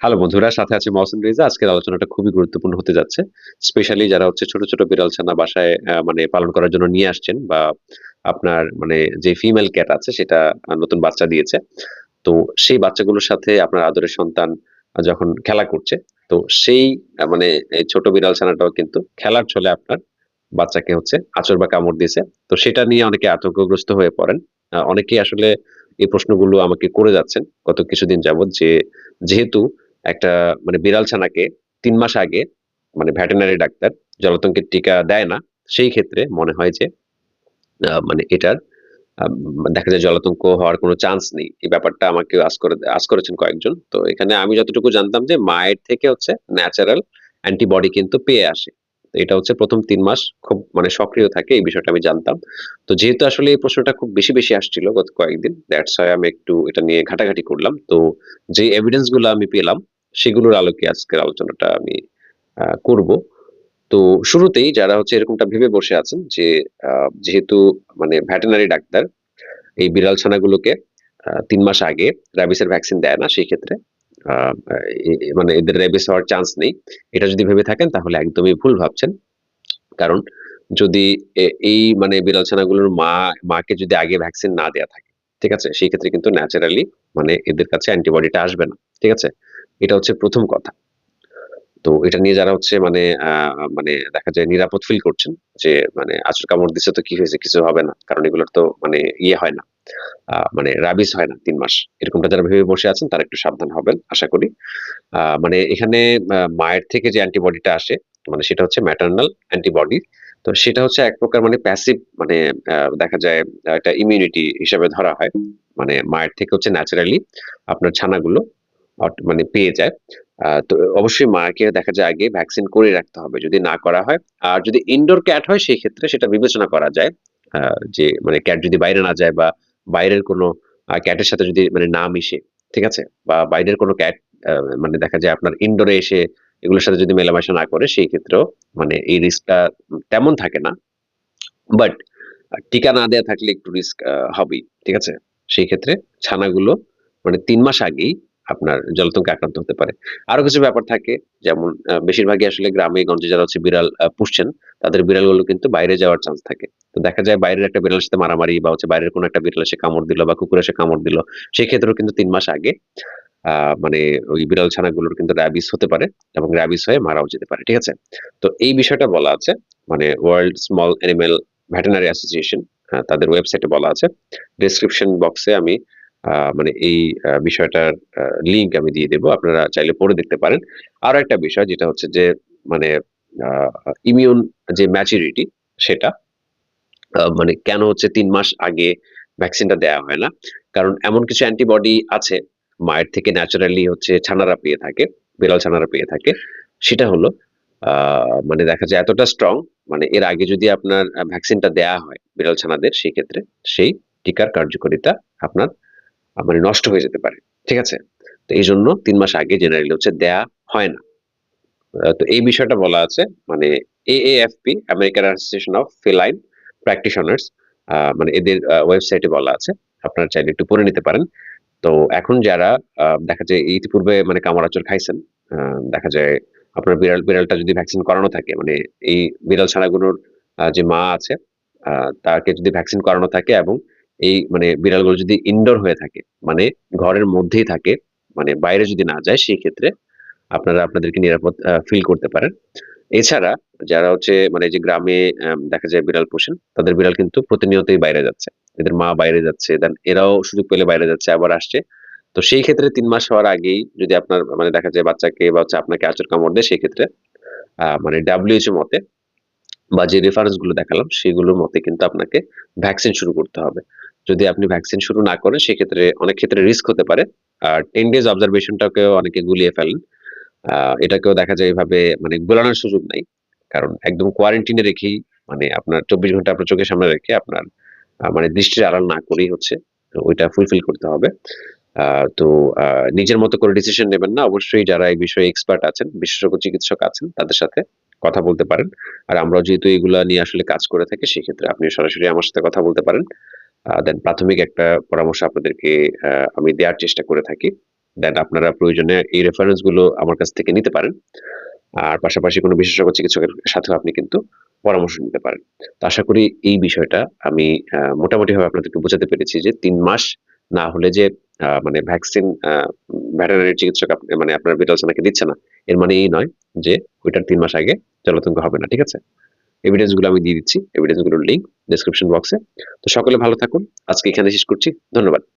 Hello বন্ধুরা, সাথে আছে মহসিন রেজা। আজকের আলোচনাটা খুবই গুরুত্বপূর্ণ হতে যাচ্ছে। স্পেশালি যারা হচ্ছে ছোট ছোট বিড়াল ছানা বাসায় মানে পালন করার জন্য নিয়ে আসছেন বা আপনার মানে যে ফিমেল ক্যাট আছে, সেটা নতুন বাচ্চা দিয়েছে। তো সেই বাচ্চাগুলোর সাথে আপনার আদরের সন্তান যখন খেলা করছে, তো সেই মানে ছোট বিড়াল ছানাটাও কিন্তু খেলার ছলে আপনার বাচ্চাকে হচ্ছে আঁচড় বা কামড় দিয়েছে। তো সেটা নিয়ে অনেকে আতঙ্কগ্রস্ত হয়ে পড়েন। অনেকেই আসলে এই প্রশ্নগুলো আমাকে করে যাচ্ছেন গত কিছুদিন যাবত যে, যেহেতু একটা মানে বিড়াল ছানাকে তিন মাস আগে মানে ভেটেরিনারি ডাক্তার জলাতঙ্কের টিকা দেয় না, সেই ক্ষেত্রে মনে হয় যে মানে এটার দেখা যায় জলাতঙ্ক হওয়ার কোনো চান্স নেই। এই ব্যাপারটা আমাকে আজ করে আজ করেছেন কয়েকজন। তো এখানে আমি যতটুকু জানতাম যে মায়ের থেকে হচ্ছে ন্যাচারাল অ্যান্টিবডি কিন্তু পেয়ে আসে। এটা হচ্ছে প্রথম তিন মাস খুব মানে সক্রিয় থাকে, এই বিষয়টা আমি জানতাম। তো যেহেতু আসলে এই প্রশ্নটা খুব বেশি বেশি আসছিল গত কয়েকদিন দ্যাটস হয় আমি একটু এটা নিয়ে ঘাটাঘাটি করলাম। তো যে এভিডেন্সগুলো আমি পেলাম সেগুলোর আলোকে আজকের আলোচনাটা আমি করব। তো শুরুতেই যারা হচ্ছে এরকমটা ভেবে বসে আছেন যে যেহেতু মানে ভেটেরিনারি ডাক্তার, এই বিড়াল ছানাগুলোকে তিন মাস আগে র্যাবিসের ভ্যাকসিন দেয় না, সেই ক্ষেত্রে মানে এদের র্যাবিস হওয়ার চান্স নেই। এটা যদি ভেবে থাকেন তাহলে একদমই ভুল ভাবছেন। কারণ যদি এই মানে বিড়াল ছানাগুলোর মা, মাকে যদি আগে ভ্যাকসিন না দেয়া থাকে, ঠিক আছে? সেই ক্ষেত্রে কিন্তু ন্যাচারালি মানে এদের কাছে অ্যান্টিবডিটা আসবে না, ঠিক আছে? এটা হচ্ছে প্রথম কথা। তো এটা নিয়ে যারা হচ্ছে মানে মানে দেখা যায় নিরাপদ ফিল করছেন যে মানে আচর কামড় দিছে তো কি হয়েছে? কিছু হবে না। কারণ এগুলোর তো মানে ইয়ে হয় না। মানে রাবিস হয় না তিন মাস। এরকমটা যারা ভেবে বসে আছেন, তারা একটু সাবধান হবেন, আশা করি। মানে এখানে মায়ের থেকে যে অ্যান্টিবডিটা আসে মানে সেটা হচ্ছে ম্যাটার্নাল অ্যান্টিবডি তো সেটা হচ্ছে এক প্রকার মানে প্যাসিভ মানে দেখা যায়, একটা ইমিউনিটি হিসাবে ধরা হয়। মানে মায়ের থেকে হচ্ছে ন্যাচারালি আপনার ছানাগুলো। মানে পেয়ে যায়। তো অবশ্যই মাকে দেখা যায় আগে ভ্যাকসিন করে রাখতে হবে যদি না করা হয়। আর যদি ইনডোর ক্যাট হয়, সেই ক্ষেত্রে সেটা বিবেচনা করা যায়। যে মানে ক্যাট যদি বাইরে না যায় বা বাইরের কোনো ক্যাটের সাথে যদি মানে না মিশে, ঠিক আছে? বা বাইরের কোনো ক্যাট মানে দেখা যায় আপনার ইনডোরে এসে এগুলোর সাথে যদি মেলামেশা না করে, সেই ক্ষেত্রেও মানে এই রিস্কটা তেমন থাকে না। বাট টিকা না দেয়া থাকলে একটু রিস্ক হবেই, ঠিক আছে? সেই ক্ষেত্রে ছানাগুলো মানে তিন মাস আগেই আপনার জলাতঙ্কে আক্রান্ত হতে পারে। আরও কিছু ব্যাপার থাকে, যেমন বেশিরভাগই আসলে গ্রামে, গঞ্জে যারা হচ্ছে বিড়াল পুষছেন, তাদের বিড়ালগুলো কিন্তু বাইরে যাওয়ার চান্স থাকে। তো দেখা যায় বাইরের একটা বিড়ালের সাথে মারামারি বা হচ্ছে বাইরের কোনো একটা বিড়াল এসে কামড় দিল বা কুকুর এসে কামড় দিল, সেই ক্ষেত্রেও কিন্তু তিন মাস আগে মানে ওই বিড়াল ছানাগুলোর কিন্তু র্যাবিস হতে পারে এবং র্যাবিস হয়ে মারাও যেতে পারে, ঠিক আছে? তো এই বিষয়টা বলা আছে মানে world small animal veterinary association তাদের ওয়েবসাইটে বলা আছে। ডেসক্রিপশন বক্সে আমি মানে এই বিষয়টার লিংক আমি দিয়ে দেবো। আপনারা চাইলে পড়ে দেখতে পারেন। আরও একটা বিষয় যেটা হচ্ছে যে মানে ইমিউন যে ম্যাচুরিটি সেটা মানে কেন হচ্ছে তিন মাস আগে ভ্যাকসিনটা দেওয়া হয় না? কারণ এমন কিছু অ্যান্টিবডি আছে, মায়ের থেকে ন্যাচারালি হচ্ছে ছানারা পেয়ে থাকে বিড়াল ছানারা পেয়ে থাকে। সেটা হলো মানে দেখা যায় এতটা স্ট্রং মানে এর আগে যদি আপনার ভ্যাকসিনটা দেয়া হয় বিড়াল ছানাদের, সেই ক্ষেত্রে সেই টিকার কার্যকারিতা আপনার মানে নষ্ট হয়ে যেতে পারে। ঠিক আছে? তো এই জন্য তিন মাস আগে জেনারেলি হচ্ছে দেয়া হয় না। তো এই বিষয়টা বলা আছে মানে A AAFP American association of feline practitioners মানে এদের ওয়েবসাইটে বলা আছে। আপনারা চাইলে একটু পড়ে নিতে পারেন। তো এখন যারা দেখা যায় ইতিপূর্বে মানে কামড়াচর খাইছেন দেখা যায় আপনার বিড়াল, বিড়ালটা যদি ভ্যাকসিন করানো থাকে মানে এই বিড়াল ছানাগুলোর যে মা আছে তাকে যদি ভ্যাকসিন করানো থাকে এবং এই মানে বিড়ালগুলো যদি ইনডোর হয়ে থাকে মানে ঘরের মধ্যেই থাকে মানে বাইরে যদি না যায়, সেই ক্ষেত্রে আপনারা আপনাদেরকে নিরাপদ ফিল করতে পারেন। এছাড়া যারা হচ্ছে মানে যে গ্রামে দেখা যায় বিড়াল পোষেন, তাদের বিড়াল কিন্তু প্রতিনিয়তই বাইরে যাচ্ছে। এদের মা বাইরে যাচ্ছে দেন এরাও সুযোগ পেলে বাইরে যাচ্ছে, আবার আসছে। তো সেই ক্ষেত্রে তিন মাস হওয়ার আগেই যদি আপনার মানে দেখা যায় বাচ্চাকে বা হচ্ছে আপনাকে আচর কামড় দেয়, সেই ক্ষেত্রে মানে ডাব্লিউএইচও মতে বা যে রেফারেন্সগুলো দেখালাম, সেগুলোর মতে কিন্তু আপনাকে ভ্যাকসিন শুরু করতে হবে। যদি আপনি ভ্যাকসিন শুরু না করেন, সেক্ষেত্রে অনেক ক্ষেত্রে রিস্ক হতে পারে। আর টেন ডেজ অবজারভেশনটাকেও অনেকে গুলিয়ে ফেলেন। এটাকেও দেখা যায় এভাবে মানে গোলানোর সুযোগ নাই। কারণ একদম কোয়ারেন্টিনে রেখেই মানে আপনার চব্বিশ ঘণ্টা আপনার চোখের সামনে রেখে আপনার মানে দৃষ্টির আড়াল না করেই হচ্ছে, ওইটা ফুলফিল করতে হবে। তো নিজের মতো করে ডিসিশন নেবেন না। অবশ্যই যারা এই বিষয়ে এক্সপার্ট আছেন, বিশেষজ্ঞ চিকিৎসক আছেন, তাদের সাথে কথা বলতে পারেন। আর আমরা যেহেতু এগুলা নিয়ে আসলে কাজ করে থাকি, সেক্ষেত্রে আপনি সরাসরি আমার সাথে কথা বলতে পারেন। দেন প্রাথমিক একটা পরামর্শ আপনাদেরকে আমি দেওয়ার চেষ্টা করে থাকি দেন আপনারা প্রয়োজনে এই রেফারেন্সগুলো আমার কাছ থেকে নিতে পারেন। আর পাশাপাশি কোনো বিশেষজ্ঞ চিকিৎসকের সাথেও আপনি কিন্তু পরামর্শ নিতে পারেন। তো আশা করি এই বিষয়টা আমি মোটামুটিভাবে আপনাদেরকে বোঝাতে পেরেছি যে তিন মাস না হলে যে মানে ভ্যাকসিন ভেটেরিনারি চিকিৎসক মানে আপনার বিড়াল দিচ্ছে না। এর মানে এই নয় যে ওইটার তিন মাস আগে জলাতঙ্ক হবে না। ঠিক আছে? এভিডেন্সগুলো আমি দিয়ে দিচ্ছি। এভিডেন্সগুলোর লিংক ডেসক্রিপশন বক্সে। তো সকলে ভালো থাকুন। আজকে এখানে শেষ করছি। ধন্যবাদ।